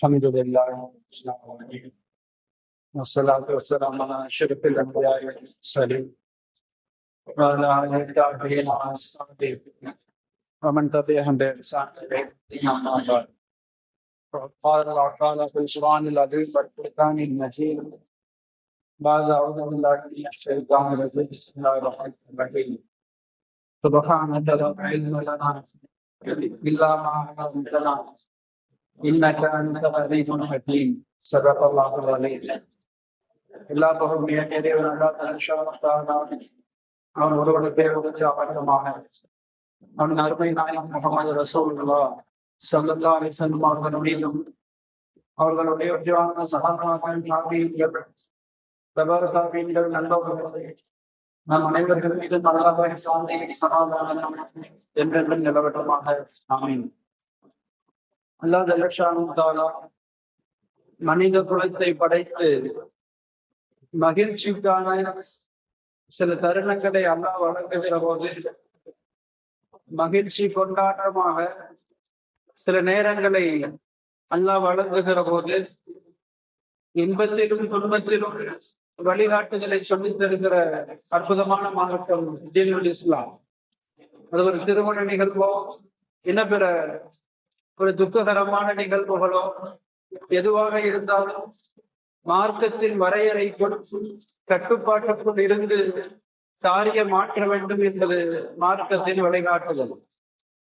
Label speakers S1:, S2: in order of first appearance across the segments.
S1: الحمد لله والصلاة والسلام على أشرف الأنبياء والمرسلين وعلى آله التابعين وأصحابه. ومن تبعهم بإحسان يوم الدين. قال الله تعالى في القرآن العظيم والفرقان المجيد بعد أعوذ بالله من الشيطان الرجيم بسم الله الرحمن الرحيم. سبحانك لا علم لنا إلا ما علمتنا. இன்னக்க அந்த பதிவு ஹக்கீம் சதகல்லாஹு அலைஹி எல்லா பகுதியும் தேவனாக அவன் ஒருவனுக்கு தேவைப்படுத்த அவனமாக அவன் அருமை நாயகம் முகமது ரசோல்லா சல்லல்லா அலிசல்லம் அவர்களுடையும் அவர்களுடைய உத்தியவான சகாபாக்கள் சாமியங்கள் பிரபல சாமியங்கள் நல்லவர்கள் நம் அனைவர்கள் மீது மனதாக சாந்தி சமாதானம் என்றென்றும் நிலவட்டமாக ஆமீன் அல்லாஹ் ஜல்லஷானும் மனித குலத்தை படைத்து மகிழ்ச்சிக்கான சில தருணங்களை அல்லாஹ் வழங்குகிற போது மகிழ்ச்சி கொண்டாட்டமாக சில நேரங்களை அல்லாஹ் வழங்குகிற போது இன்பத்திலும் துன்பத்திலும் வழிகாட்டுதலை சொல்லித் தருகிற அற்புதமான மார்க்கம் தீனுல் இஸ்லாம். அது ஒரு திருமண நிகழ்வோ இனப்பிற ஒரு துக்ககரமான நிகழ்வுகளோ எதுவாக இருந்தாலும் மார்க்கத்தின் வரையறைக்குள் கட்டுப்பாட்டுக்குள் இருந்து சாரிய மாற்ற வேண்டும் என்பது மார்க்கத்தின் வழிகாட்டுதல்.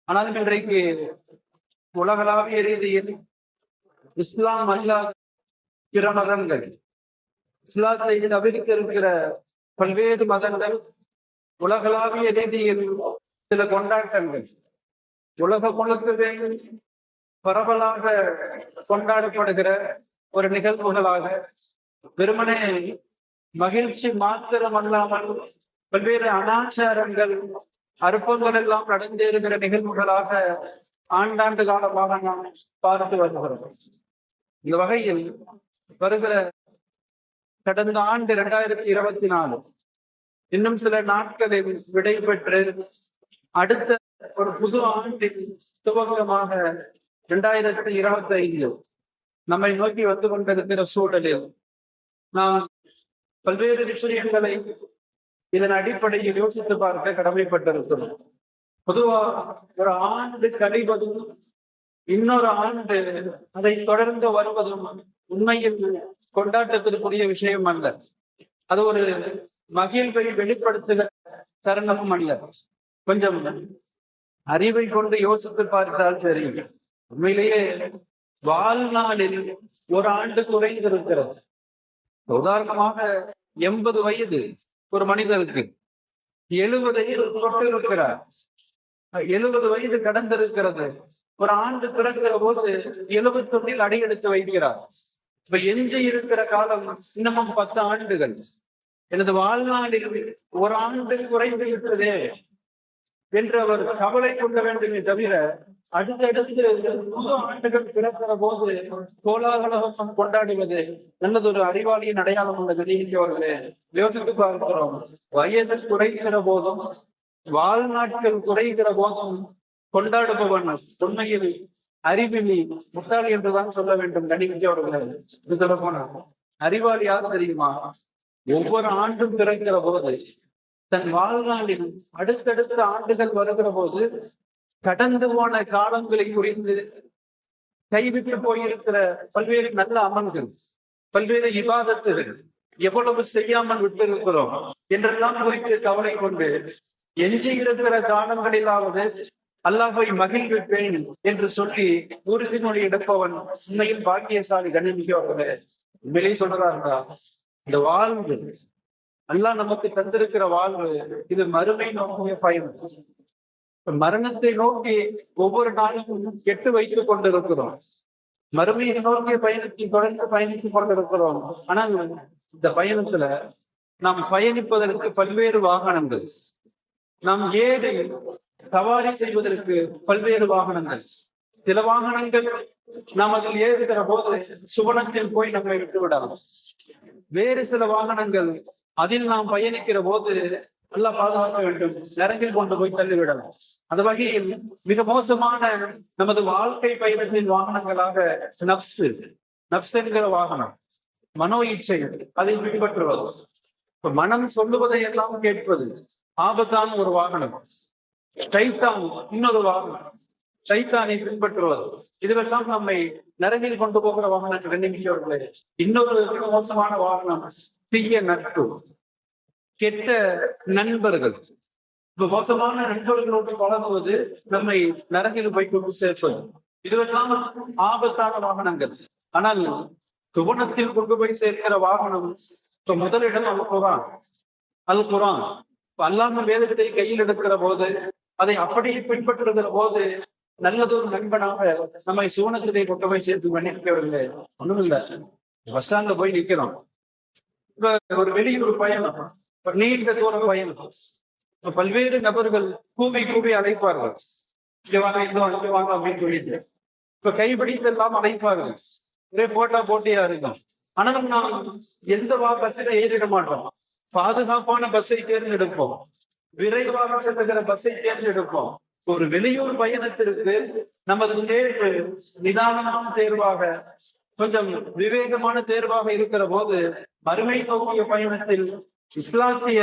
S1: ஆனால் இன்றைக்கு உலகளாவிய ரீதியில் இஸ்லாம் அல்லாத பிற மதங்கள். இஸ்லாத்தை தவிர்த்திருக்கிற பல்வேறு மதங்கள் உலகளாவிய ரீதியில் சில கொண்டாட்டங்கள். உலக முழுக்கவே பரவலாக கொண்டாடப்படுகிற ஒரு நிகழ்வுகளாக வெறுமனே மகிழ்ச்சி மாத்திரம் அல்லாமல் பல்வேறு அனாச்சாரங்கள் அற்பங்கள் எல்லாம் நடந்தேறுகிற நிகழ்வுகளாக ஆண்டாண்டு காலமாக நாம் பார்த்து வருகிறோம். இந்த வகையில் வருகிற கடந்த ஆண்டு இரண்டாயிரத்தி இருபத்தி நாலு இன்னும் சில நாட்களில் விடைபெற்று அடுத்த ஒரு புது ஆண்டின் துவக்கமாக இரண்டாயிரத்தி இருபத்தி ஐந்து நம்மை நோக்கி வந்து கொண்டிருக்கிற சூழலில் நாம் பல்வேறு விஷயங்களை இதன் அடிப்படையில் யோசித்து பார்க்க கடமைப்பட்டிருக்கிறோம். பொதுவா ஒரு ஆண்டு கழிவதும் இன்னொரு ஆண்டு அதை தொடர்ந்து வருவதும் உண்மையில் கொண்டாட்டத்திற்குரிய விஷயம் அல்ல. அது ஒரு மகிழ்வை வெளிப்படுத்துகிற தருணமும் அல்ல. கொஞ்சம் அறிவை கொண்டு யோசித்து பார்த்தால் தெரியும். உண்மையிலேயே வாழ்நாளில் ஒரு ஆண்டு குறைந்திருக்கிறது. உதாரணமாக எண்பது வயது ஒரு மனிதருக்கு. எழுபதையில் தொட்டு இருக்கிறார் எழுபது வயது கடந்திருக்கிறது. ஒரு ஆண்டு பிறக்கிற போது எழுபத்தி ஒன்றில் அடியெடுத்து வைக்கிறார். இப்ப எஞ்சி இருக்கிற காலம் இன்னமும் பத்து ஆண்டுகள். எனது வாழ்நாளில் ஒரு ஆண்டு குறைந்து விட்டதே. என்று அவர் கவலை கொள்ள வேண்டுமே தவிர அடுத்தடுத்து புது ஆண்டுகள் பிறக்கிற போது கோலாகலம் கொண்டாடுவது நல்லதொரு அறிவாளியின் அடையாளம் உள்ள அவர்களே. யோசித்து பார்க்கிறோம். வயது குறைகிற போதும் வாழ்நாட்கள் குறைகிற போதும் கொண்டாடுபவன் உண்மையில் அறிவிலி முட்டாளி என்றுதான் சொல்ல வேண்டும் கணிவிக்கு இது சொல்ல போனா அறிவாளி யார் தெரியுமா? ஒவ்வொரு ஆண்டும் பிறக்கிற போது தன் வாழ்நாளில் அடுத்தடுத்த ஆண்டுகள் வருகிற போது கடந்து போன காலங்களை குறித்து கைவிட்டு போயிருக்கிற பல்வேறு நல்ல அமல்கள் பல்வேறு விவாதத்துகள் எவ்வளவு செய்யாமல் விட்டிருக்கிறோம் என்றெல்லாம் குறித்து கவலை கொண்டு எஞ்சி இருக்கிற காலங்களிலாவது அல்லாஹை மகிழ்விப்பேன் என்று சொல்லி உறுதிமொழி எடுப்பவன் உண்மையில் பாக்கியசாலி கணிமிக்கவர்களே உண்மையிலே சொல்றாருந்தா இந்த வாழ்வு அல்லாஹ் நமக்கு தந்திருக்கிற வாழ்வு இது மறுமை நோக்கிய பயணம் மரணத்தை நோக்கி ஒவ்வொரு நாளும் கெட்டு வைத்துக் கொண்டிருக்கிறோம். மறுமையை நோக்கிய பயணத்தை தொடர்ந்து பயணித்துக் கொண்டிருக்கிறோம். ஆனால் இந்த பயணத்துல நாம் பயணிப்பதற்கு பல்வேறு வாகனங்கள் நாம் ஏறி சவாரி செய்வதற்கு பல்வேறு வாகனங்கள். சில வாகனங்கள் நாம் அதில் ஏறுகிற போது சுவனத்தில் போய் நம்மை விட்டு விடலாம் வேறு சில வாகனங்கள் அதில் நாம் பயணிக்கிற போது நல்லா பாதுகாக்க வேண்டும். நரங்கில் கொண்டு போய் தள்ளிவிடலாம். அந்த வகையில் மிக மோசமான நமது வாழ்க்கை பயணத்தின் வாகனங்களாக நப்சு நப்சு என்கிற வாகனம். மனோ இச்சை அதை பின்பற்றுவது. இப்ப மனம் சொல்லுவதை எல்லாம் கேட்பது. ஆபத்தான ஒரு வாகனம். ஷைத்தான் இன்னொரு வாகனம். சைத்தானை பின்பற்றுவது. இதுவெல்லாம் நம்மை நரகில் கொண்டு போகிற வாகனங்கள். நினைக்கிறவர்களே இன்னொரு மிக மோசமான வாகனம். தீய நட்பு. கெட்ட நண்பர்கள். இப்ப மோசமான நண்பர்களோடு பழகுவது நம்மை நரகில் போய் கொண்டு சேர்ப்பது. இதுவெல்லாம் ஆபத்தான வாகனங்கள். ஆனால் சுவனத்தில் கொண்டு போய் சேர்க்கிற வாகனம் இப்ப முதலிடம் அல் குரான். அல் குரான். அல்லாம வேதத்தை கையில் எடுக்கிற போது அதை அப்படியே பின்பற்றுகிற போது நல்லதொரு நண்பனாக நம்மை சுவனத்திலே கொண்டு போய் சேர்த்து பண்ணிருக்கவில்லை ஒண்ணும் இல்ல பஸ் ஸ்டாண்ட்ல போய் நிக்கிறோம். இப்ப ஒரு வெளியூர் பயணம். நீண்ட தூரம் பயணம். பல்வேறு நபர்கள் கூவி கூவி அழைப்பார்கள். இங்க வாங்க இன்னும் வாங்க வாங்க அப்படின்னு சொல்லிட்டு. இப்ப அழைப்பார்கள். ஒரே போட்டா போட்டியா இருக்கும். ஆனால் நாம் எந்த வா பஸ்ஸில ஏறிட மாட்டோம். பாதுகாப்பான பஸ்ஸை தேர்ந்தெடுப்போம். விரைவாக செல்லுகிற பஸ்ஸை தேர்ந்தெடுப்போம். ஒரு வெளியூர் பயணத்திற்கு நமது தேர்வு நிதானமான தேர்வாக கொஞ்சம் விவேகமான தேர்வாக இருக்கிற போது மறுமை நோக்கிய பயணத்தில் இஸ்லாத்திய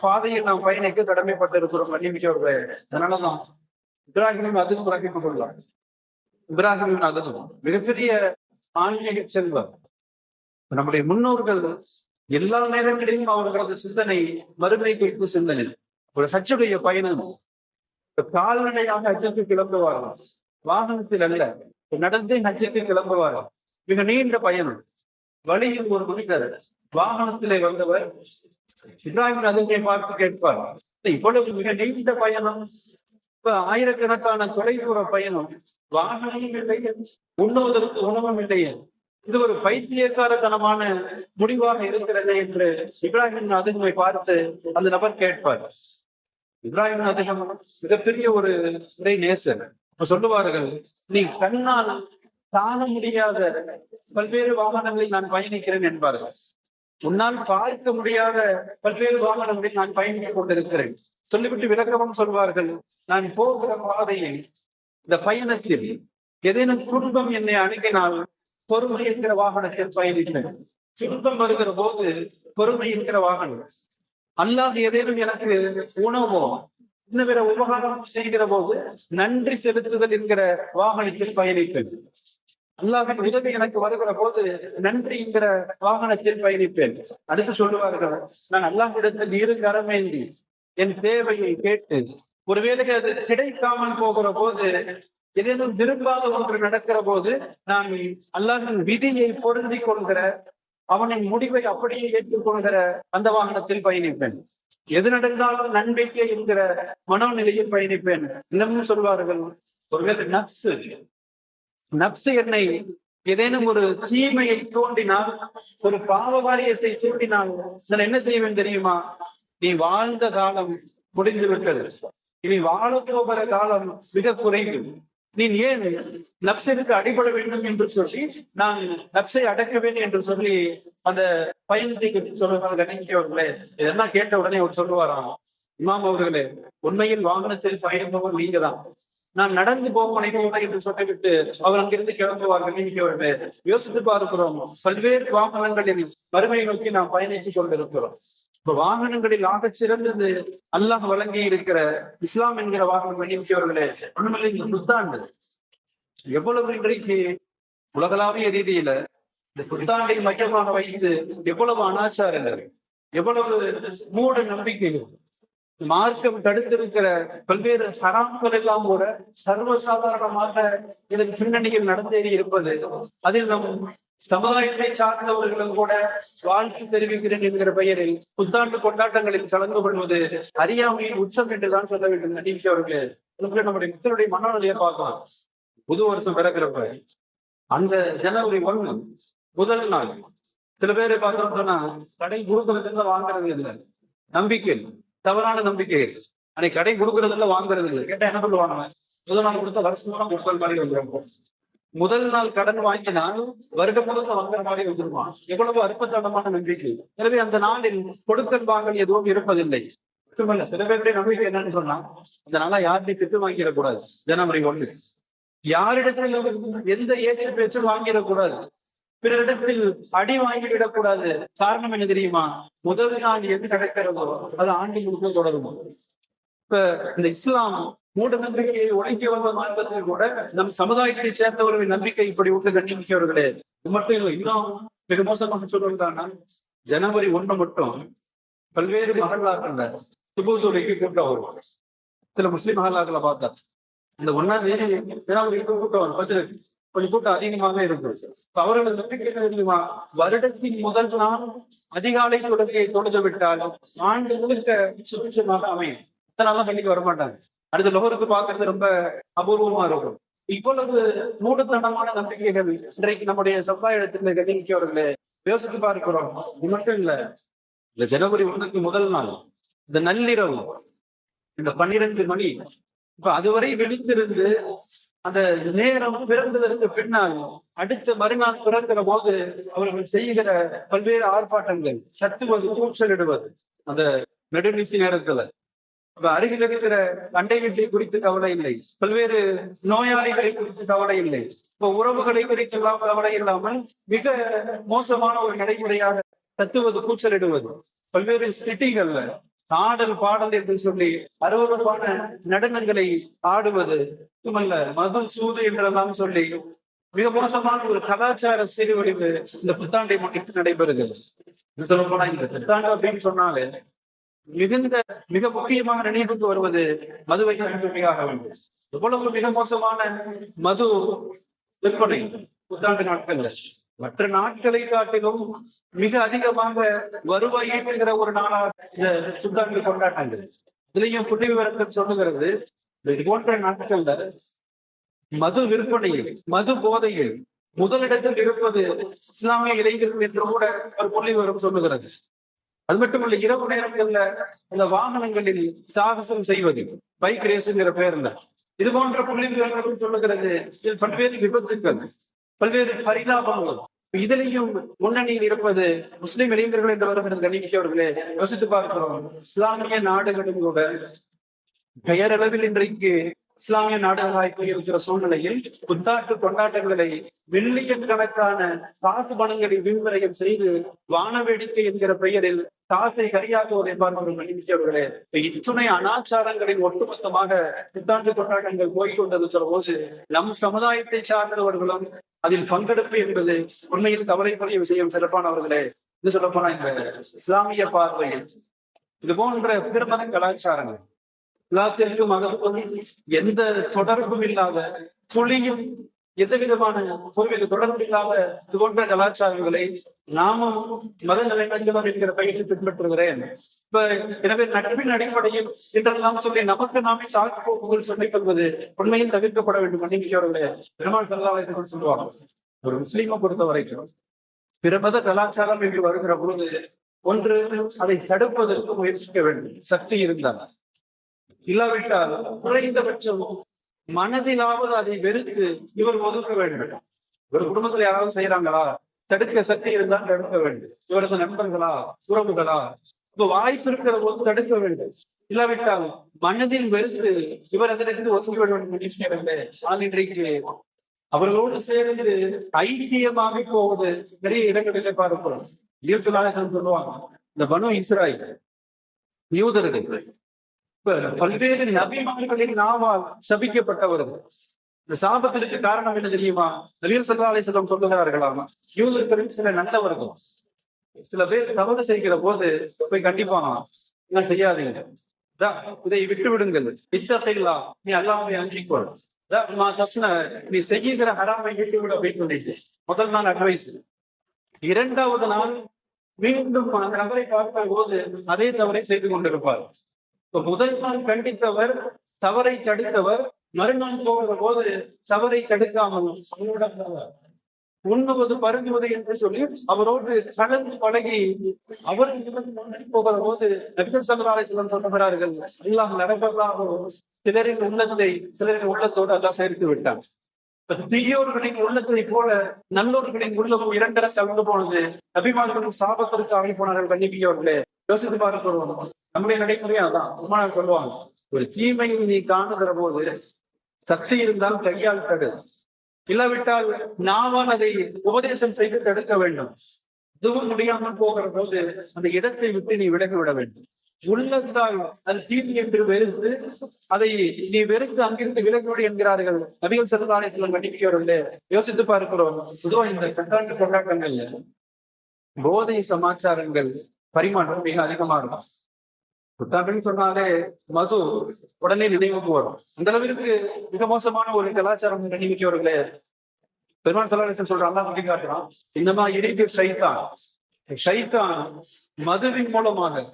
S1: பாதையில் நாம் பயணிக்க கடமைப்பட்டிருக்கிறோம் மன்னிமிக்கவர்களே அதனாலதான் இப்ராஹிமின் அதுவும் ரகிப்பு கொள்ளலாம் இப்ராஹிமின் அதுவும் மிகப்பெரிய ஆன்மீக செல்வம் நம்முடைய முன்னோர்கள் எல்லா நேரங்களிலும் அவர்களது சிந்தனை மறுமை குறிப்பு சிந்தனை. ஒரு ஹஜ்ஜுடைய பயணம் கால்நடையாக ஹஜ்ஜுக்கு கிளம்புவார்கள் வாகனத்தில் அல்ல நடந்தே ஹஜ்ஜுக்கு கிளம்புவார்கள் மிக நீண்ட பயணம். வழியில் ஒரு மனிதர் வாகனத்திலே வந்தவர் இப்ராஹிம் அதனை பார்த்து கேட்பார். இவ்வளவு மிக நீண்ட பயணம் இப்ப ஆயிரக்கணக்கான தொலைதூர பயணம் வாகனமும் இல்லை உண்ணுவதற்கு உணவும் இல்லையே இது ஒரு பைத்தியக்காரத்தனமான முடிவாக இருக்கிறது என்று இப்ராஹிம் அதுமை பார்த்து அந்த நபர் கேட்பார். இப்ராஹிம் அதிகம் மிகப்பெரிய ஒரு இறை நேசர். சொல்லுவார்கள் நீ கண்ணால் காண முடியாத பல்வேறு வாகனங்களில் நான் பயணிக்கிறேன் என்பார்கள். உன்னால் பார்க்க முடியாத பல்வேறு வாகனங்களில் நான் பயணித்துக் கொண்டிருக்கிறேன். சொல்லிவிட்டு விளக்கமும் சொல்வார்கள் நான் போகிற பாதையில் இந்த பயணத்தில் ஏதேனும் துன்பம் என்னை அணுகினால் பொறுமை என்கிற வாகனத்தில் பயணித்தேன் துன்பம் வருகிற போது பொறுமை என்கிற வாகனம். அல்லாஹ் ஏதேனும் எனக்கு உணவோ சின்ன பிற உபகாரம் செய்கிற போது நன்றி செலுத்துதல் என்கிற வாகனத்தில் பயணித்தது அல்லாஹின் உதவி எனக்கு வருகிற போது நன்றி என்கிற வாகனத்தில் பயணிப்பேன். அடுத்து சொல்லுவார்கள் நான் அல்லாஹிடத்தில் இரு கரமேந்தி என் தேவையை கேட்டு ஒருவேளை அது கிடைக்காமல் போகிற போது ஏதேனும் விரும்பாத ஒன்று நடக்கிற போது நான் அல்லாஹின் விதியை பொருந்தி கொள்கிற அவனின் முடிவை அப்படியே ஏற்றுக்கொள்கிற அந்த வாகனத்தில் பயணிப்பேன். எது நடந்தாலும் நம்பிக்கை என்கிற மனோநிலையில் பயணிப்பேன். இன்னமும் சொல்வார்கள் ஒருவேளை நப்சு நப்சு என்னை ஏதேனும் ஒரு தீமையை தூண்டினால் ஒரு பாவ வாரியத்தை தூண்டினால் நான் என்ன செய்வேன் தெரியுமா? நீ வாழ்ந்த காலம் முடிந்து விட்டது இனி வாழப்போகிற காலம் மிக குறைவு. நீ ஏன் நப்சிற்கு அடிபட வேண்டும் என்று சொல்லி நான் நப்சை அடக்குவேன் என்று சொல்லி அந்த பயணத்தை சொல்லுவாங்க கணிக்கவர்களே இதெல்லாம் கேட்ட உடனே அவர் சொல்லுவாராம் இமாம் அவர்களே உண்மையில் வாகனத்தில் பயணிப்பவர் நீங்க தான் நான் நடந்து போக நினைப்பவர்கள் என்று சொல்லிவிட்டு அவர் அங்கிருந்து கிளம்புவார்கள். கணிக்கவர்களே யோசித்து பார்க்கிறோம். பல்வேறு வாகனங்களில் வறுமை நோக்கி நாம் பயணித்துக் கொண்டிருக்கிறோம். இப்ப வாகனங்களில் ஆக சிறந்தது அல்லாஹ் வழங்கி இருக்கிற இஸ்லாம் என்கிற வாகனம் எண்ணிக்கையவர்களே உண்மையில இந்த புத்தாண்டு. எவ்வளவு இன்றைக்கு உலகளாவிய ரீதியில இந்த புத்தாண்டை மையமாக வைத்து எவ்வளவு அனாச்சாரங்கள் எவ்வளவு மூட நம்பிக்கைகள் மார்க்கம் தடுத்திருக்கிற பல்வேறு ஹராம்கள் எல்லாம் கூட சர்வசாதாரணமாக இதன் பின்னணியில் நடந்தேறி இருப்பது. அதில் நம் சமுதாயத்தை சார்ந்தவர்களும் கூட வாழ்த்து தெரிவிக்கிறேன் என்கிற பெயரில் புத்தாண்டு கொண்டாட்டங்களில் கலந்து கொள்வது அறியாமையின் உச்சம் என்றுதான் சொல்ல வேண்டும். நடிகை அவர்களே நம்முடைய மக்களுடைய மனநிலையை பார்க்கலாம். புது வருஷம் பிறக்கிறப்ப அந்த ஜனவரி ஒண்ணு முதல் நாள் சில பேரை பார்த்தோம் சொன்னா கடை கொடுக்கறதுல வாங்குறது இல்லை. நம்பிக்கை தவறான நம்பிக்கை. அன்னைக்கு கடை கொடுக்கறதுல வாங்குறது இல்லை. கேட்டா என்ன சொல்லுவாங்க முதல் நாள் கொடுத்தா வருஷம் முப்பது மாதிரி வந்துருவோம் முதல் நாள் கடன் வாங்கினால் வருடம் முழுக்க வாங்குற மாதிரி வந்துருவான் எவ்வளவு அற்புதமான நம்பிக்கை. எனவே அந்த நாளில் கொடுக்கல் வாங்கல் எதுவும் இருப்பதில்லை. மட்டுமல்ல சில பேருடைய நம்பிக்கை என்னன்னு சொன்னா அதனால யார்கிட்டையும் திட்டு வாங்கிடக்கூடாது. ஜனவரி ஒண்ணு யாரிடத்தில் எந்த ஏற்ற பேச்சும் வாங்கிடக்கூடாது. பிறரிடத்தில் அடி வாங்கிவிடக்கூடாது. காரணம் என்ன தெரியுமா? முதல் நாள் எது நடக்கிறதோ அது ஆண்டு தொடருமோ. இப்ப இந்த இஸ்லாம் மூட நம்பிக்கையை உடைக்க வந்த மார்க்கத்தில் கூட நம் சமுதாயத்தை சேர்ந்தவர்களின் நம்பிக்கை இப்படி விட்டு கண்டிப்பிக்கவர்களே இது மட்டும் இல்லை இன்னும் மிக மோசமாக சொல்வதுதானா ஜனவரி ஒண்ணு மட்டும் பல்வேறு மகளாக்கள்ல சுபத்துறைக்கு கூட்டம் வரும். சில முஸ்லீம் மகளாக்களை பார்த்தா. இந்த ஒன்னாம் தேதி ஜனவரி கூட்டம் வரும் கொஞ்சம் கூட்டம் அதிகமாக இருந்தது. அவர்கள் நம்பிக்கை தெரியுமா வருடத்தின் முதல் நாள் அதிகாலை தொழுகையை தொழுது விட்டால் ஆண்டு முழுக்க சுபிட்சமாக அமையும். அதனால பள்ளிக்கு வரமாட்டாங்க. அடுத்த லோகருக்கு பார்க்கறது ரொம்ப அபூர்வமா இருக்கும். இவ்வளவு மூடத்தனமான நம்பிக்கைகள் இன்றைக்கு நம்முடைய சமுதாயத்தில் கண்டிக்கிறவர்களே யோசித்து பார்க்கிறோம். இது மட்டும் இல்ல இந்த ஜனவரி ஒன்றுக்கு முதல் நாள் இந்த நள்ளிரவு இந்த பன்னிரண்டு மணி இப்ப அதுவரை விழித்திருந்து அந்த நேரம் பிறந்ததற்கு பின்னால் அடுத்த மறுநாள் பிறக்கிற போது அவர்கள் செய்கிற பல்வேறு ஆர்ப்பாட்டங்கள் கத்துவது கூச்சலிடுவது அந்த நெடுநீசி நேரத்துல. இப்ப அருகில் இருக்கிற அண்டை வீட்டை குறித்து கவலை இல்லை. பல்வேறு நோயாளிகளை குறித்து கவலை இல்லை. இப்ப உறவுகளை குறித்து எல்லாம் கவலை இல்லாமல் மிக மோசமான ஒரு நடைமுறையாக தத்துவது கூச்சலிடுவது. பல்வேறு சிட்டிகள்ல ஆடல் பாடல் என்று சொல்லி அருவருப்பான நடனங்களை ஆடுவது மட்டுமல்ல மது சூது என்றெல்லாம் சொல்லி மிக மோசமான ஒரு கலாச்சார சீர்வழிவு இந்த புத்தாண்டை முன்னிட்டு நடைபெறுகிறது. சொல்ல போனா இந்த புத்தாண்டு அப்படின்னு சொன்னாலே மிகுந்த மிக முக்கியமாக நினைவுக்கு வருவது மதுவை கண்டுபிடியாக வேண்டும். இவ்வளவு மிக மோசமான மது விற்பனை புத்தாண்டு நாட்கள்ல. மற்ற நாட்களை காட்டிலும் மிக அதிகமாக வருவாய் ஈட்டுகிற ஒரு நாளாக இந்த புத்தாண்டு கொண்டாட்டங்கள் இதுலயும் புள்ளி விவரத்தில் சொல்லுகிறது. இது போன்ற நாட்கள்ல மது விற்பனையில் மது போதையில் முதலிடத்தில் இருப்பது இஸ்லாமிய இளைஞர்கள் என்று கூட ஒரு புள்ளி விவரம் சொல்லுகிறது. அது மட்டுமல்ல இரவு நேரங்கள்ல அந்த வாகனங்களில் சாகசம் செய்வது பைக் ரேஸுங்கிற பேர்ல. இது போன்ற புள்ளி விவரங்களும் சொல்லுகிறது. இதில் பல்வேறு விபத்துக்கள் பல்வேறு பரிதாபங்கள். இதிலையும் முன்னணியில் இருப்பது முஸ்லிம் இளைஞர்கள் என்று வருகிறது. கணிமிக்கவர்களே யோசித்து பார்க்கிறோம். இஸ்லாமிய நாடுகளும் கூட பெயரளவில் இன்றைக்கு இஸ்லாமிய நாடுகளாய் போயிருக்கிற சூழ்நிலையில் புத்தாட்டு கொண்டாட்டங்களை மில்லியன் கணக்கான காசு பணங்களை விண்வரையம் செய்து வானவேடிக்கை என்கிற பெயரில் காசை கரியாக்குவதை பார்ப்பவர்கள் மன்னிக்கிறவர்களே இத்துணை அனாச்சாரங்களின் ஒட்டுமொத்தமாக புத்தாண்டு கொண்டாட்டங்கள் போய்கொண்டிருக்கிற போது நம் சமுதாயத்தை சார்ந்தவர்களும் அதில் பங்கெடுப்பு என்பது உண்மையில் கவலைக்குரிய விஷயம் சிறப்பானவர்களே இது சொல்ல போனா இந்த இஸ்லாமிய பார்வையில் இது போன்ற பிறமத கலாச்சாரங்கள். எல்லாத்திற்கும் அதற்கும் எந்த தொடர்பும் இல்லாத துளியும் எந்த விதமான கோவில் தொடர்பு இல்லாத இது போன்ற கலாச்சாரங்களை நாமும் மத நிலைநாட்டுகிறோம் என்கிற பெயரில் பின்பற்றுகிறேன். இப்ப எனவே நட்பின் அடிப்படையில் என்றெல்லாம் சொல்லி நமக்கு நாமே சாக்கு போக்குகள் சொல்லிக் கொள்வது உண்மையில் தவிர்க்கப்பட வேண்டும் மன்னிக்கிறவர்களே பெருமாள் சல்லாசர்கள் சொல்லுவாங்க ஒரு முஸ்லீமை பொறுத்த வரைக்கும் பிற மத கலாச்சாரம் என்று வருகிற பொழுது ஒன்று அதை தடுப்பதற்கு முயற்சிக்க வேண்டும். சக்தி இருந்தால் இல்லாவிட்டால் குறைந்தபட்சம் மனதிலாவது அதை வெறுத்து இவர் ஒதுக்க வேண்டும். இவர் குடும்பத்துல யாராவது செய்யறாங்களா தடுக்க சக்தி இருந்தால் தடுக்க வேண்டும். இவரது நண்பர்களா? உறவுகளா? இப்ப வாய்ப்பு இருக்கிற போது தடுக்க வேண்டும். இல்லாவிட்டால் மனதில் வெறுத்து இவர் அதற்கு ஒதுக்க வேண்டும் என்று ஆனால் இன்றைக்கு அவர்களோடு சேர்ந்து ஐக்கியமாக போவது நிறைய இடங்களிலே பார்க்கிறோம். இயற்கையாக சொல்லுவாங்க இந்த பனு இஸ்ராயல் யூதர்கள் பல்வேறு நபிமார்களின் நாவால் சபிக்கப்பட்டவர்கள். இந்த சாபத்திற்கு காரணம் என்ன தெரியுமா? நபியல் சல்லா அலிஸ்லாம் சொல்லுகிறார்களாம் யூதர்களில் சில நல்லவர்கள். சில பேர் தவறு செய்கிற போது போய் கண்டிப்பா என்ன செய்யாதீங்க. இதை விட்டு விடுங்கள். இத்தகையிலா நீ அல்லாமே அஞ்சிக்கொள் நீ செய்கிற ஹராமை விட்டு விட அப்படின்னு சொல்லிட்டு. முதல் நாள் அட்வைஸ் இரண்டாவது நாள் மீண்டும் அந்த நபரை பார்க்கும் போது அதே தவறை செய்து கொண்டிருப்பார். முதல் நாள் கண்டித்தவர் தவறை தடுத்தவர் மறுநாள் போகிற போது தவறை தடுக்காமல் உண்ணுவது பருங்குவது என்று சொல்லி அவரோடு கலந்து பழகி அவர் போகிற போது நபிகள் சங்கராலை சிலர் சொல்லுகிறார்கள் எல்லாம் நடப்பதாக சிலரின் உள்ளத்தை சிலரின் உள்ளத்தோடு எல்லாம் சேர்த்து விட்டார் தீயோர்களின் உள்ளத்தை போல நல்லோர்களின் உள்ளமும் இரண்டர கலந்து போனது. அபிமானங்களும் சாபத்திற்கு ஆகி போனார்கள் கண்ணிப்பியவர்களே யோசித்து பார்க்கிறோம் நம்முடைய நடைமுறையா அதான். பெருமானார் சொல்லுவாங்க ஒரு தீமையை நீ காணுகிற போது சக்தி இருந்தால் கையால் தடு. இல்லாவிட்டால் நாவால் அதை உபதேசம் செய்து தடுக்க வேண்டும். இதுவும் முடியாமல் போகிற போது அந்த இடத்தை விட்டு நீ விலகி விட வேண்டும். உள்ளத்தால் அது தீமை என்று வெறுத்து அதை நீ வெறுத்து அங்கிருந்து விலகிவிடு என்கிறார்கள். நபிகள் செல்வாலை சிலர் கண்டிப்பவர்களே யோசித்து பார்க்கிறோம். பொதுவா இந்த கட்டாண்டு கொண்டாட்டங்கள் போதை சமாச்சாரங்கள் பரிமாற்றம் மிக அதிகமா இருக்கும். புத்தாண்டுன்னு சொன்னாலே மது உடனே நினைவுக்கு வரும். அந்த அளவிற்கு மிக மோசமான ஒரு கலாச்சாரம் கண்டிப்பவர்களே பெருமாள் சலாசன் சொல்றாங்க அல்லா காட்டுறான். இந்த மாதிரி இருக்கு சைத்தான். சைத்தான் மதுவின் மூலமாக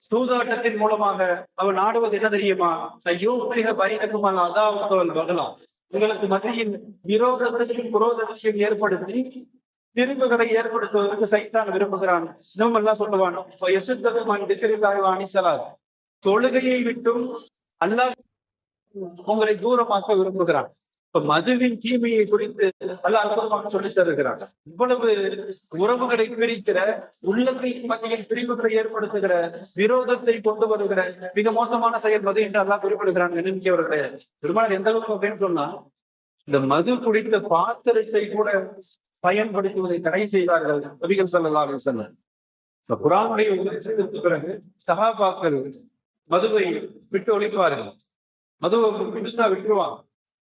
S1: சூதாட்டத்தின் மூலமாக அவன் நாடுவது என்ன தெரியுமா? ஐயோ மிக அதாவது வகலாம் வரலாம் உங்களுக்கு மத்தியில் விரோதத்தையும் புரோதத்தையும் ஏற்படுத்தி திரும்புகளை ஏற்படுத்துவதற்கு சைத்தான் விரும்புகிறான். இன்னும் எல்லாம் சொல்லுவான் எசுத்தகமான் திக்கிரில்லாய் வாணிசலார் தொழுகையை விட்டும் அல்லாஹ் உங்களை தூரமாக்க விரும்புகிறான். இப்ப மதுவின் தீமையை குறித்து அல்ல அற்புதமாக சொல்லித் தருகிறாங்க இவ்வளவு உறவுகளை பிரிக்கிற உள்ளத்தின் மத்தியில் பிரிவுகளை ஏற்படுத்துகிற விரோதத்தை கொண்டு வருகிற மிக மோசமான செயல் மது என்று அல்லாஹ் குறிப்பிடுகிறாங்க நினைக்கிறவர்களே பெருமாள் எந்த அளவுக்கு அப்படின்னு சொன்னா இந்த மது குடித்த பாத்திரத்தை கூட பயன்படுத்துவதை தடை செய்தார்கள். நபிகள் ஸல்லல்லாஹு அலைஹி குரானுடைய உபதேசத்திற்கு பிறகு சகாபாக்கள் மதுவை விட்டு ஒழிப்பார்கள். மதுவை புதுசா விட்டுருவாங்க.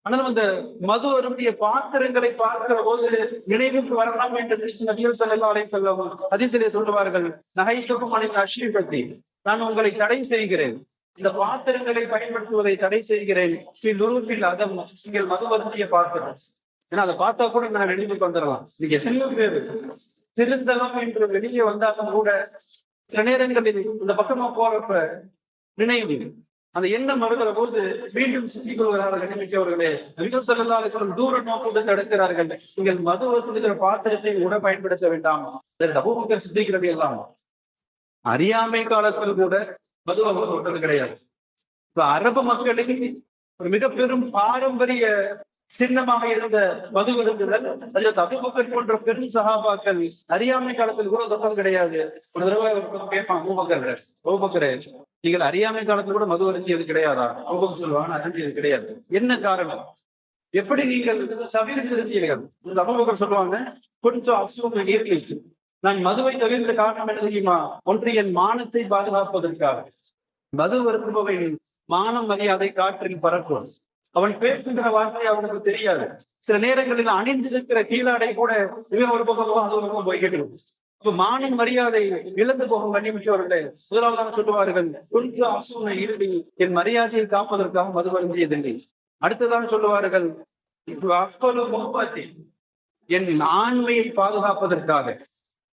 S1: ஆனால் அந்த மது அருந்திய பாத்திரங்களை பார்க்கிற போது நினைவுக்கு வரலாம் என்று நினைச்சு நபிகள் ஸல்லல்லாஹு அலை சொல்லவும் ஹதீஸிலே சொல்லுவார்கள் நகைத்துக்கும் அணிந்த பற்றி நான் உங்களை தடை செய்கிறேன். இந்த பாத்திரங்களை பயன்படுத்துவதை தடை செய்கிறேன். அதம். நீங்கள் மது அருந்திய பாத்திரம். ஏன்னா அதை பார்த்தா கூட நான் நினைவுக்கு வந்துடலாம். நீங்க எத்தனையோ பேர் திருந்தலம் என்று வெளியே வந்தாலும் கூட சில நேரங்களில் இந்த பக்கமா போறப்ப நினைவு அந்த எண்ணம் வருகிற போது மீண்டும் சிக்கிக் கொள்கிறார்கள் நினைமிக்கவர்களே நபிகள் ஸல்லல்லாஹு தூர நோக்கோடு தடுக்கிறார்கள் நீங்கள் மது வருத்துகிற பாத்திரத்தை கூட பயன்படுத்த வேண்டாம். அபூபக்கர் சித்திக்கிறது எல்லாம் அறியாமை காலத்தில் கூட மது அவர் கிடையாது. இப்ப அரபு மக்களின் ஒரு மிக பெரும் பாரம்பரிய சின்னமாக இருந்த மது விருந்துகள் அதில் போன்ற பெரும் சகாபாக்கள் அறியாமை காலத்தில் கூட தொட்டது கிடையாது. ஒரு தடவை கேட்பான் அபுபக்கர் அபுபக்கரே நீங்கள் அறியாமை காலத்துல கூட மது அருந்தியது கிடையாதா? அபுபக்கர் சொல்லுவாங்க அருந்தியது கிடையாது. என்ன காரணம்? எப்படி நீங்கள் தவிர்த்து இருந்தீர்கள் இந்த சொல்லுவாங்க கொஞ்சம் அசுவம் நீர்க்கு நான் மதுவை தவிர்த்த காரணம் என்ன தெரியுமா? ஒன்று என் மானத்தை பாதுகாப்பதற்காக. மது வரும்பவன் மானம் மரியாதை காற்றில் பறக்கும் அவன் பேசுகிற வார்த்தை அவனுக்கு தெரியாது. சில நேரங்களில் அணிந்திருக்கிற கீழாடை கூட இவன் ஒரு பக்கம் அது ஒரு பக்கம் போய்கிட்டு இப்ப மானின் மரியாதை இழந்து போகும் கண்ணிமிக்கவர்களே முதலாவதாக சொல்லுவார்கள் கொஞ்சம் அசூனை இருடி என் மரியாதையை காப்பதற்காக மது வருந்தியதில்லை அடுத்ததாக சொல்லுவார்கள் அப்பலு முகபாத்தி என் ஆண்மையை பாதுகாப்பதற்காக.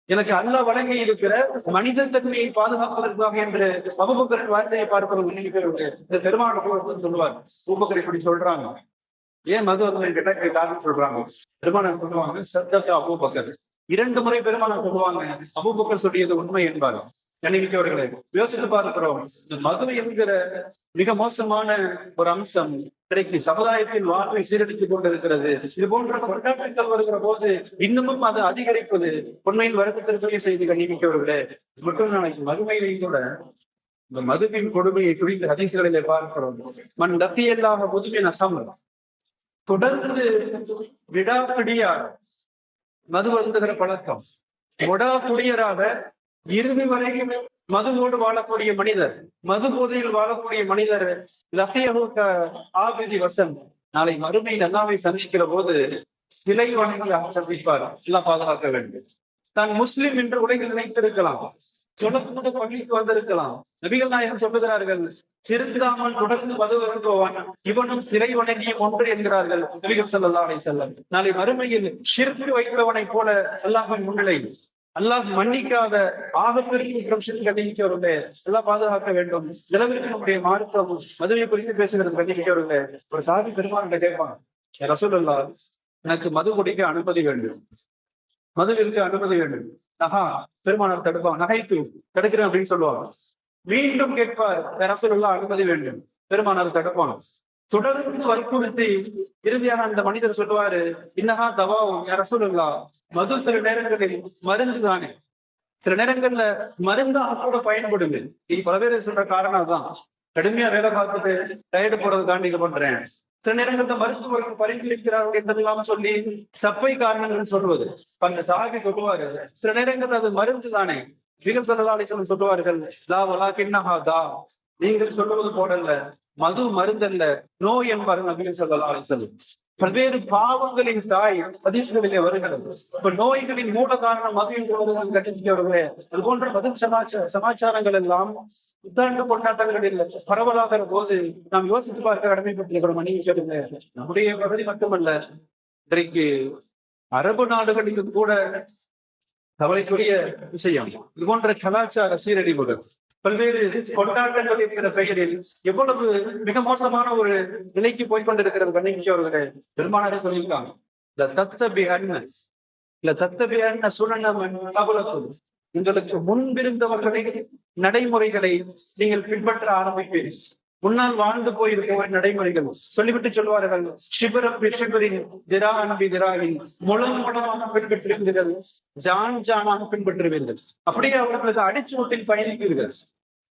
S1: எனக்கு அல்ல வழங்கி இருக்கிற மனித தன்மையை பாதுகாப்பதற்காக என்று அபுபக்கரின் வார்த்தையை பார்ப்பது இந்த பெருமான சொல்லுவார் அபுபக்கர் இப்படி சொல்றாங்க. ஏன் மது வந்து கேட்டா காரணம் சொல்றாங்க? பெருமானம் சொல்லுவாங்க? சத்தத்தை அபூபக்கர். இரண்டு முறை பெருமானம் சொல்லுவாங்க? அபூபக்கர் சொல்லியது உண்மை என்பார் நினைவிக்கவர்களே யோசித்து பார்க்கிறோம். மது என்கிற மிக மோசமான ஒரு அம்சம் இன்றைக்கு சமுதாயத்தின் வாழ்வை சீரழித்துக் கொண்டிருக்கிறது. இது போன்ற கொண்டாட்டங்கள் வருகிற போது இன்னமும் அது அதிகரிப்பது உண்மையில் வருத்தத்திற்குரிய செய்தி கண்டிப்பிக்கவர்களே மட்டும் நாளைக்கு மறுமையிலையும் கூட இந்த மதுவின் கொடுமையை குறித்த அதிசயங்களிலே பார்க்கிறோம். மண் லத்தியல்லாக முதுவின் அசமர் தொடர்ந்து விடாப்பிடியாக மது வருந்துகிற பழக்கம். விடா குடியராக இறுதி வரைக்கும் மதுவோடு வாழக்கூடிய மனிதர் மது போதையில் வாழக்கூடிய மனிதர் லத்தியக ஆபிதி வசன். நாளை மறுமையில் நல்லாவை சந்திக்கிற போது சிலை வணங்கி அவர் சந்திப்பார். எல்லாம் பாதுகாக்க வேண்டும். தான் முஸ்லிம் என்று உலகில் நினைத்திருக்கலாம். சொல்லக்கூட பள்ளிக்கு வந்திருக்கலாம். நபிகள் நாயகம் சொல்லுகிறார்கள் திருந்தாமல் தொடர்ந்து மது வருந்துவான். இவனும் சிறை வணங்கியும் ஒன்று என்கிறார்கள் நபிகள் செல்லல்லாவை செல்லம் நாளை மறுமையில் ஷிர்கு வைத்தவனை போல அல்லாஹின் முன்னிலை அல்லாஹ் மன்னிக்காத ஆகப்பெரிய குற்றம் சிறு கண்டிக்கிறவர்களே எல்லாம் பாதுகாக்க வேண்டும். நிலவிற்கு நம்முடைய மதுவை குறித்து பேசுகிறது கண்டிக்கிறவர்களே ஒரு சாதி பெருமாள் கேட்பான் ரசூல் அல்லா எனக்கு மது குடிக்க அனுமதி வேண்டும். மதுவிற்கு அனுமதி வேண்டும். நகா பெருமானார் தடுப்பான் நகைத்து தடுக்கிறேன் அப்படின்னு சொல்லுவாங்க. மீண்டும் கேட்பார் ரசூல் அல்லா அனுமதி வேண்டும். பெருமானார் தடுப்பான். தொடர்ந்து வற்புறுத்தி இறுதியான அந்த மனிதர் சொல்லுவாரு இன்னஹா தவாவும் ரசூலுல்லா. மது சில நேரங்களில் மருந்து தானே. சில நேரங்கள்ல மருந்தாக கூட பயன்படுங்க நீ பல பேர் சொல்ற காரணம் தான் கடுமையா வேலை பார்த்துட்டு டயர்டு போறதுக்காண்டி இது பண்றேன். சில நேரங்கள்ல மருத்துவர்கள் பரிந்துரைக்கிறார்கள் என்றெல்லாம் சொல்லி சப்பை காரணங்கள் சொல்வது அந்த சாகி சொல்லுவாரு சில நேரங்கள் அது மருந்து தானே. மிக சொல்லலாளிசம் சொல்லுவார்கள் தா வலா கிண்ணஹா தா. நீங்கள் சொல்லுவது போடல்ல மது மருந்தல்ல நோய் என்பார்கள் நபிகள் சொல்லலாளிசம் பல்வேறு பாவங்களின் தாய் பதிசுகளிலே வருகிறது. இப்ப நோய்களின் மூல காரணம் மது என்று வருவது கட்டிக்கிறவர்களே அது போன்ற மது சமாச்சார சமாச்சாரங்கள் எல்லாம் புத்தாண்டு கொண்டாட்டங்களில் பரவலாகிற போது நாம் யோசித்து பார்க்க கடமைப்பட்டிருக்கிறோம் சொல்லுங்க நம்முடைய பகுதி மட்டுமல்ல இன்றைக்கு அரபு நாடுகளுக்கு கூட கவலைக்குரிய விஷயம். இது போன்ற கலாச்சார சீரழிவுகள். பல்வேறு கொண்டாட்டங்கள் என்கிற பெயரில் எவ்வளவு மிக மோசமான ஒரு நிலைக்கு போய்கொண்டிருக்கிறது கண்ணிக்கு அவர்களே. பெருமானாரே சொல்லியிருக்காங்க. இந்த தத்த பிஹன்ன இல்ல தத்த பிஹன்ன சுரணம் உங்களுக்கு முன்பிருந்தவர்களின் நடைமுறைகளை நீங்கள் பின்பற்ற ஆரம்பிப்பீர்கள் முன்னால் வாழ்ந்து போயிருக்க நடைமுறைகள். சொல்லிவிட்டு சொல்வார்கள் சிவரம் பிஷபரின் திரா அன்பி திராவின் முழம் முழமாக பின்பற்றுவீர்கள் ஜான் ஜானாக பின்பற்றுவீர்கள். அப்படியே அவர்களுக்கு அடிச்சூட்டில் பயணிப்பீர்கள்.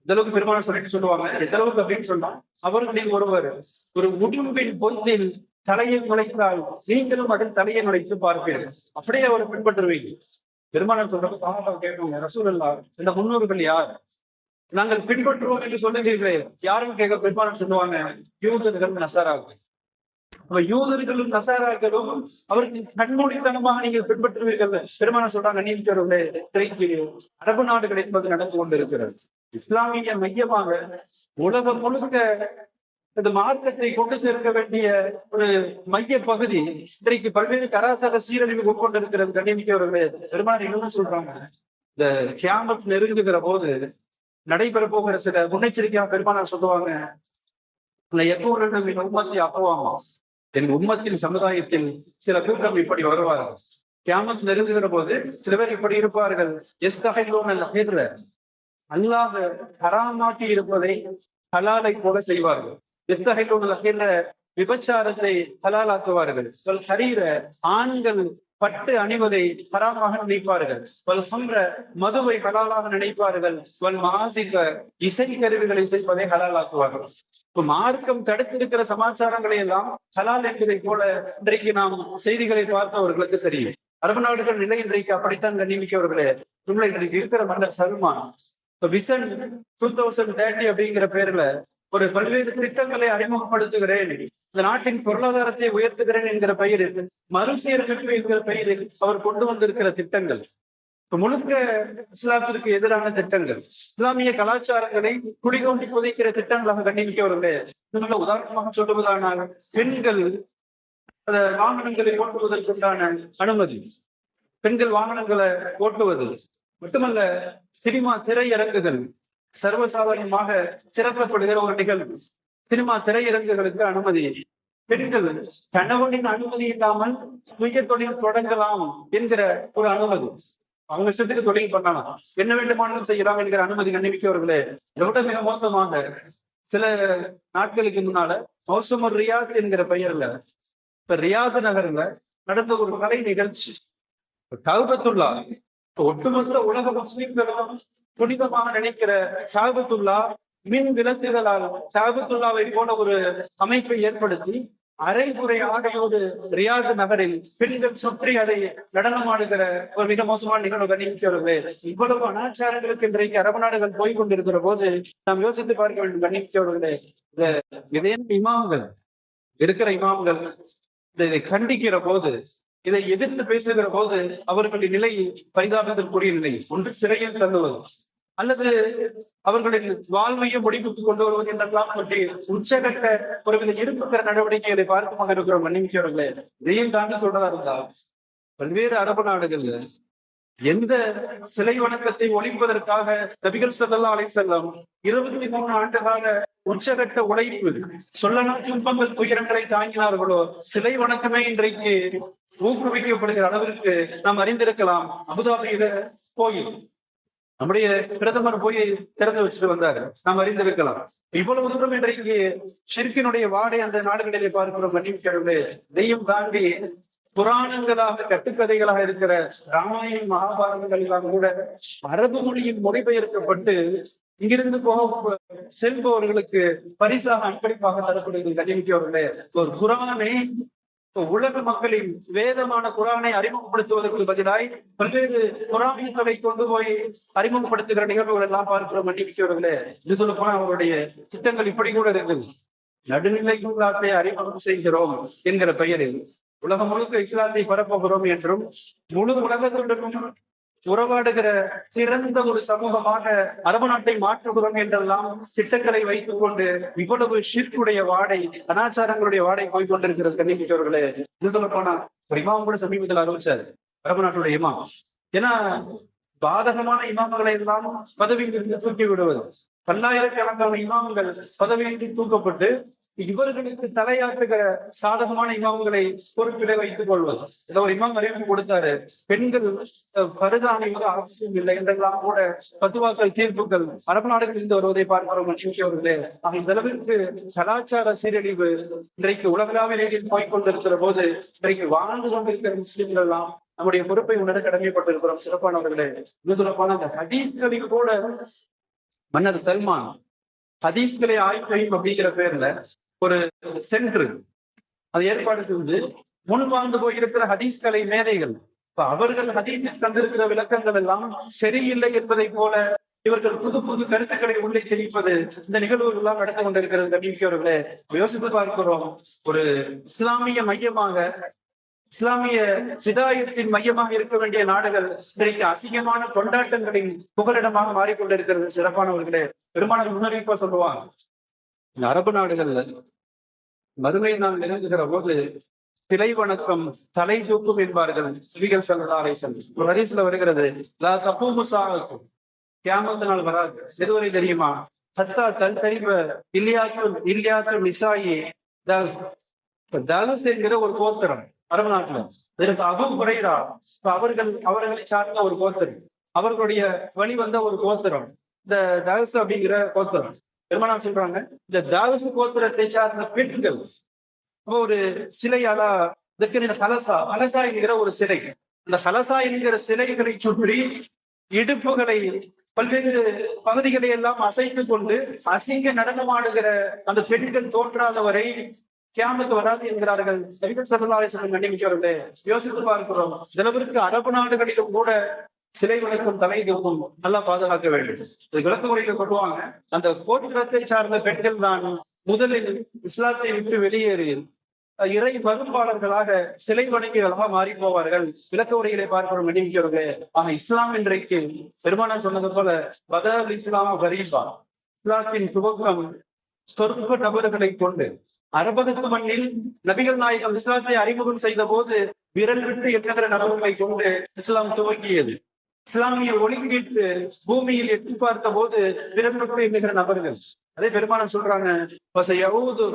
S1: இந்த அளவுக்கு பெருமான சொல்லிட்டு சொல்லுவாங்க. எந்த அளவுக்கு அப்படின்னு சொன்னா அவர்களில் ஒருவர் ஒரு உடும்பின் பொந்தில் தலையை நுழைத்தால் நீங்களும் அதில் தலையை நுழைத்து பார்ப்பீர்கள். அப்படியே அவர் பின்பற்றுவீங்க பெருமானார் சொல்றப்ப சாதாரண கேட்கணும் ரசூல் அல்லா இந்த முன்னோர்கள் யார்? நாங்கள் பின்பற்றுவோம் என்று சொல்லுகிறீர்களே யாரும் கேட்க பெருமானார் சொல்லுவாங்க யூதர்கள் நசராகும் அப்ப யூதர்களும் நசாராக்களும் அவர்கள் கண்மூடித்தனமாக நீங்கள் பின்பற்றுவீர்கள் பெருமான சொல்றாங்க நீதித்தவர்களே திரைக்கு அரபு நாடுகள் என்பது நடந்து கொண்டிருக்கிறது. இஸ்லாமிய மையமாக உலகம் முழுக்க இந்த மார்க்கத்தை கொண்டு சேர்க்க வேண்டிய ஒரு மைய பகுதி இன்றைக்கு பல்வேறு கலாச்சார சீரழிவு கொண்டிருக்கிறது கண்ணியமிக்கவர்களே. பெருமாள் இன்னும் சொல்றாங்க இந்த கியாமத் நெருங்குகிற போது நடைபெற போகிற சில முன்னெச்சரிக்கையாக பெருமானார் சொல்லுவாங்க எப்போ உம்மத்தி அப்பவாமா என் உம்மத்தின் சமுதாயத்தில் சில கூட்டம் இப்படி வருவார்கள். கேமத் நெருங்குகிற போது சில பேர் இப்படி இருப்பார்கள். எஸ் தகைலோன் அல்லாத ஹராமாக்கி இருப்பதை ஹலாலை போல செய்வார்கள். எஸ்தகைலோன் அல்ல விபச்சாரத்தை ஹலாலாக்குவார்கள். ஹரீர ஆண்கள் பட்டு அணிவதை ஹராமாக நினைப்பார்கள். வல் சம்ர மதுவை ஹலாலாக நினைப்பார்கள். வல் மாசிக இசை கருவிகளை செய்வதை ஹலாலாக்குவார்கள். மார்க்கம் தடுத்திருக்கிற சமாச்சாரங்களை எல்லாம் ஹலால் என்பதை போல இன்றைக்கு நாம் செய்திகளை பார்த்தவர்களுக்கு தெரியும். அரபு நாடுகள் நிலை இன்றைக்கு அப்படித்தான் கண்ணிமிக்கவர்களே உங்களை இன்றைக்கு இருக்கிற மன்னர் Salman vision two thousand thirty அப்படிங்கிற பேர்ல ஒரு பல்வேறு திட்டங்களை அறிமுகப்படுத்துகிறேன். இந்த நாட்டின் பொருளாதாரத்தை உயர்த்துகிறேன் என்கிற பெயரில் மறுசீரமைப்பு என்கிற பெயரில் அவர் கொண்டு வந்திருக்கிற திட்டங்கள். இப்ப முழுக்க இஸ்லாத்திற்கு எதிரான திட்டங்கள் இஸ்லாமிய கலாச்சாரங்களை குடிகோண்டி புதைக்கிற திட்டங்களாக கண்டிப்பிக்க நல்ல உதாரணமாக சொல்லுவதானால் பெண்கள் அந்த வாகனங்களை ஓட்டுவதற்குண்டான அனுமதி. பெண்கள் வாகனங்களை ஓட்டுவது மட்டுமல்ல சினிமா திரையரங்குகள் சர்வசாதாரணமாக திறக்கப்படுகிற ஒரு நிகழ்வு. சினிமா திரையரங்குகளுக்கு அனுமதி. பெண்கள் கணவனின் அனுமதி இல்லாமல் சுய தொழில் தொடங்கலாம் என்கிற ஒரு அனுமதி. அவங்க இஷ்டத்துக்கு தொழில் பண்ணலாம். என்ன வேண்டுமானாலும் செய்யலாம் என்கிற அனுமதி கண்டிப்பிக்கவர்களே எவ்வளவு மிக மோசமாக சில நாட்களுக்கு முன்னால மௌசமர் ரியாத் என்கிற பெயர்ல இப்ப ரியாத் நகர்ல நடந்த ஒரு கலை நிகழ்ச்சி. கவுபத்துல்லா ஒட்டுமொத்த உலக முஸ்லிம்களும் புனிதமாக நினைக்கிற ஷாபத்துல்லா மின் விளக்குகளால் ஷாபத்துல்லாவை போல ஒரு அமைப்பை ஏற்படுத்தி அரைகுறை ஆடையோடு ரியாத் நகரில் பெண்கள் சுற்றி அதை நடனமாடுகிற ஒரு மிக மோசமான நிகழ்வு கண்ணிமிக்கவர்களே இவ்வளவு அனாச்சாரங்களுக்கு இன்றைக்கு அரபு நாடுகள் போய் கொண்டிருக்கிற போது நாம் யோசித்து பார்க்க வேண்டும் கண்ணிமிக்கவர்களே இந்த இதே இமாம்கள் இருக்கிற இமாம்கள் இதை கண்டிக்கிற போது இதை எதிர்த்து பேசுகிற போது அவர்களின் நிலை பரிதாபத்திற்குரிய நிலை ஒன்று சிறையில் தள்ளுவது. அல்லது அவர்களின் வாழ்வையும் முடிவுக்கு கொண்டு வருவது என்றெல்லாம் சொல்லி உச்சகட்ட ஒருவித இருப்புக்கிற நடவடிக்கைகளை பார்த்து கொண்டிருக்கிறோம் மன்னிமிக்கவர்களே இதையும் தாண்டி சொல்றதா இருந்தா பல்வேறு அரபு நாடுகள்ல எந்த சிலை வணக்கத்தை ஒழிப்பதற்காக நபிகள் செல்லலாம் அலை செல்லம் இருபத்தி மூணு ஆண்டுகால உச்சகட்ட உழைப்பு சொல்லலாம் துன்பங்கள் துயரங்களை தாங்கினார்களோ சிலை வணக்கமே இன்றைக்கு ஊக்குவிக்கப்படுகிற அளவிற்கு நாம் அறிந்திருக்கலாம். அபுதாபியில கோயில் நம்முடைய பிரதமர் போய் திறந்து வச்சுட்டு வந்தாரு. நாம் அறிந்திருக்கலாம். இவ்வளவு தூரம் இன்றைக்கு ஷிர்கினுடைய வாடை அந்த நாடுகளிலே பார்க்கிறோம் மன்னிக்கிறவர்களே இதையும் தாண்டி புராணங்களாக கட்டுக்கதைகளாக இருக்கிற ராமாயணம் மகாபாரதங்கள் எல்லாம் கூட அரபு மொழியில் மொழிபெயர்க்கப்பட்டு இங்கிருந்து போக செல்பவர்களுக்கு பரிசாக அன்பளிப்பாக தரப்படுகிறது. கல்விக்கு ஒரு குரானை உலக மக்களின் வேதமான குரானை அறிமுகப்படுத்துவதற்கு பதிலாய் பல்வேறு குரான்களை கொண்டு போய் அறிமுகப்படுத்துகிற நிகழ்வுகள் எல்லாம் பார்க்கிறோம் மன்னிக்கிறவர்களே இது சொல்ல போனா அவருடைய திட்டங்கள் இப்படி கூட இருக்குது. நடுநிலை இஸ்லாத்தை அறிமுகம் செய்கிறோம் என்கிற பெயரில் உலகம் முழுக்க இஸ்லாத்தை பரப்புகிறோம் என்றும் முழு உலகத்துடனும் உறவாடுகிற சிறந்த ஒரு சமூகமாக அரபு நாட்டை மாற்றுகிறோம் என்றெல்லாம் திட்டங்களை வைத்துக் கொண்டு இவ்வளவு ஷிர்குடைய வாடை அனாச்சாரங்களுடைய வாடை போய் கொண்டிருக்கிறது கண்ணிமிக்கவர்களே இது சொல்ல போனா? ஒரு இமாவும் கூட சமீபத்தில் அறிவிச்சாரு. அரபு நாட்டுடைய இமாம். ஏன்னா பாதகமான இமாம்களை எல்லாம் பதவியிலிருந்து தூக்கி விடுவது. பல்லாயிரக்கணக்கான இமாம்கள் பதவியிலிருந்து தூக்கப்பட்டு இவர்களுக்கு தலையாட்டுகிற சாதகமான இமாம்களை பொறுப்பிட வைத்துக் கொள்வது. ஏதோ ஒரு இமாம் அறிவிப்பு கொடுத்தாரு. பெண்கள் பருத அணிவது அவசியம் இல்லை என்றெல்லாம் கூட பத்துவாக்கள் தீர்ப்புகள் அரபு நாடுகளில் இருந்து வருவதை பார்க்கிறோம் அவர்களே. இந்த அளவிற்கு கலாச்சார சீரழிவு இன்றைக்கு உலகளாவிய ரீதியில் போய்கொண்டிருக்கிற போது இன்றைக்கு வாழ்ந்து கொண்டிருக்கிற முஸ்லிம்கள் எல்லாம் நம்முடைய பொறுப்பை உணர கடமைப்பட்டிருக்கிறோம். சிறப்பானவர்களே இன்னும் சிறப்பான ஹதீஸ்களில் கூட மன்னர் சல்மான் ஹதீஸ்களை ஆய்வு அப்படிங்கிற பேர்ல ஒரு சென்டர் அது ஏற்பாடு செஞ்சு முன் வாழ்ந்து போயிருக்கிற ஹதீஸ்களை மேதைகள். இப்ப அவர்கள் ஹதீஸில் தந்திருக்கிற விளக்கங்கள் எல்லாம் சரியில்லை என்பதை போல இவர்கள் புது புது கருத்துக்களை உள்ளே தெரிவிப்பது இந்த நிகழ்வுகள் எல்லாம் நடந்து கொண்டிருக்கிறது. கண்டிப்பவர்களே யோசித்து பார்க்கிறோம். ஒரு இஸ்லாமிய மையமாக இஸ்லாமிய சிதாயத்தின் மையமாக இருக்க வேண்டிய நாடுகள் இன்றைக்கு அசிங்கமான கொண்டாட்டங்களின் புகலிடமாக மாறிக்கொண்டிருக்கிறது. சிறப்பானவர்களே பெரும்பாலும் முன்னறிவிப்பா சொல்லுவாங்க. இந்த அரபு நாடுகள்ல மறுமை நாள் நெருங்குகிற போது சிலை வணக்கம் தலை தூக்கும் என்பார்கள் நபிகள் சொல்லலாரை ஒரு ஹரிசுல வருகிறது தப்பு முசாகும் கேமத்து நாள் வராது. எதுவரை தெரியுமா? சத்தா தன் தெரிவ இல்லியாத்தும் இல்லியாத்து மிசாயி தலஸ் என்கிற ஒரு கோத்திரம். அரபு நாட்டுல இதற்கு அபு குறைரா அவர்கள் அவர்களை சார்ந்த ஒரு கோத்திரம் அவர்களுடைய வழி வந்த ஒரு கோத்திரம் இந்த தகசு அப்படிங்கிற கோத்திரம் பெருமானம் சொல்றாங்க? இந்த தாவசு கோத்திரத்தை சார்ந்த பெண்கள். ஒரு சிலையால இதற்கு கலசா அலசா என்கிற ஒரு சிலை. இந்த கலசா என்கிற சிலைகளை சுற்றி இடுப்புகளை பல்வேறு பகுதிகளை எல்லாம் அசைத்து கொண்டு அசிங்க நடனமாடுகிற அந்த பெண்கள் தோன்றாதவரை கேமுக்கு வராது என்கிறார்கள். நபிகள் சல்லாலை சொல்லும் கண்டிமிக்கவர்களே யோசித்து பார்க்கிறோம். தினவிற்கு அரபு நாடுகளிலும் கூட சிலை விளக்கும் தலை தூக்கும் நல்லா பாதுகாக்க வேண்டும். இது விளக்கு முறையில் கொள்வாங்க அந்த கோத்திரத்தை சார்ந்த பெண்கள் தான் முதலில் இஸ்லாத்தை விட்டு வெளியேறி இறை மறுப்பாளர்களாக சிலை வணங்கிகளாக மாறி போவார்கள். விளக்க உரைகளை பார்க்கிறோம் நினைக்கிறவர்களே ஆனா இஸ்லாம் இன்றைக்கு பெருமானம் சொன்னது போல பதல் இஸ்லாம் கரீபா இஸ்லாத்தின் துவக்கம் சொற்ப நபர்களை கொண்டு அரபகத்து மண்ணில் நபிகள் நாயகம் இஸ்லாத்தை அறிமுகம் செய்த போது விரல் விட்டு என்கிற நபர்களை கொண்டு இஸ்லாம் துவங்கியது. இஸ்லாமிய ஒழுங்கிட்டு பூமியில் எட்டி பார்த்த போது விரல் விட்டு என்கிற நபர்கள். அதே பெருமானம் சொல்றாங்க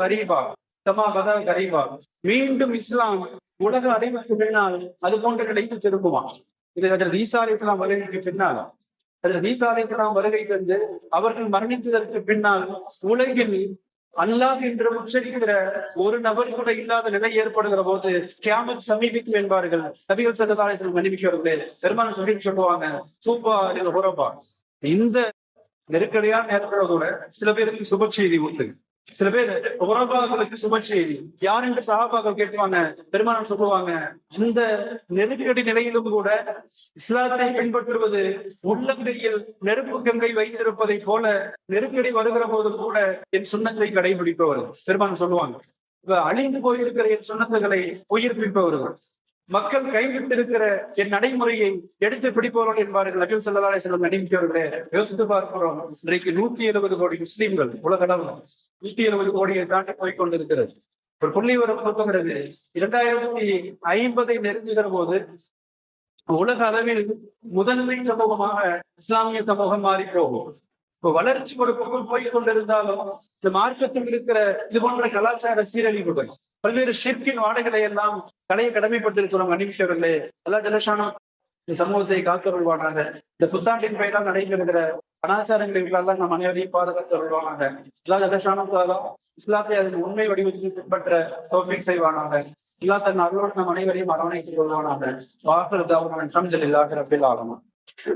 S1: கரீபா தமா பதா கரீபா. மீண்டும் இஸ்லாம் உலக அடைவுக்கு பின்னால் அது போன்ற நிலைக்கு திரும்புவான் இது அதில் ஈசா அலி இஸ்லாம் வருகைக்கு பின்னால். அதில் ஈசா அலி இஸ்லாம் வருகை தந்து அவர்கள் மரணித்ததற்கு பின்னால் உலகில் அல்லாஹ் என்று உச்சரிக்கிற ஒரு நபர் கூட இல்லாத நிலை ஏற்படுகிற போது கேமத் சமீபிக்கும் என்பார்கள். நபிகள் சங்கதாலை மன்னிமிக்கவர்களே பெருமான சொல்லி சொல்லுவாங்க சூப்பா ஹுரபா இந்த நெருக்கடியான நேரத்துல கூட சில பேருக்கு சுப செய்தி உண்டு. சில பேர் உறவாக்களுக்கு சுமச்சு யார் என்று சகாபாக்கள் கேட்பாங்க பெருமானம் சொல்லுவாங்க. இந்த நெருக்கடி நிலையிலும் கூட இஸ்லாத்தை பின்பற்றுவது உள்ளங்கையில் நெருப்பு கங்கை வைத்திருப்பதை போல நெருக்கடி வருகிற போது கூட என் சுண்ணத்தை கடைபிடிப்பவர்கள். பெருமானம் சொல்லுவாங்க. அழிந்து போயிருக்கிற என் சுண்ணத்துகளை உயிர்ப்பிப்பவர்கள். மக்கள் கைவிட்டிருக்கிற என் நடைமுறையை எடுத்து பிடிப்பவர்கள் என்பார்கள் நபில் செல்லலாலே செல்லும் நடிக்கிறவர்களே யோசித்து பார்க்கிறோம் இன்றைக்கு நூத்தி எழுபது கோடி முஸ்லீம்கள் உலக அளவில் நூத்தி எழுபது கோடியை தாண்டி போய்கொண்டிருக்கிறது ஒரு புள்ளி வர பொறுப்புகிறது இரண்டாயிரத்தி ஐம்பதை நெருங்குகிற போது உலக அளவில் முதன்மை சமூகமாக இஸ்லாமிய சமூகம் மாறி போகும். இப்போ வளர்ச்சி ஒரு பக்கம் போய் கொண்டிருந்தாலும் இந்த மார்க்கத்தில் இருக்கிற இது போன்ற கலாச்சார சீரழிவுகள் பல்வேறு ஷிர்கின் வாடைகளை எல்லாம் கலைய கடமைப்பட்டிருக்கிறோம் அனுப்பிச்சவர்களே அல்லா ஜலசானம் இந்த சமூகத்தை காத்தருள்வானாக இந்த புத்தாண்டின் பெயரால் நடைபெறுகிற கலாச்சாரங்களுக்கெல்லாம் நம் அனைவரையும் பாதுகாத்து வருவானாக. எல்லா ஜலசானம் இஸ்லாத்தை அதன் உண்மை வடிவத்தில் பின்பற்ற தோஃபிக் செய்வானாக. எல்லா தன் அருளோடு நம் அனைவரையும் அரவணைத்துக் கொள்வானாக. வாகர் தவறான ரப்பில் ஆகணும்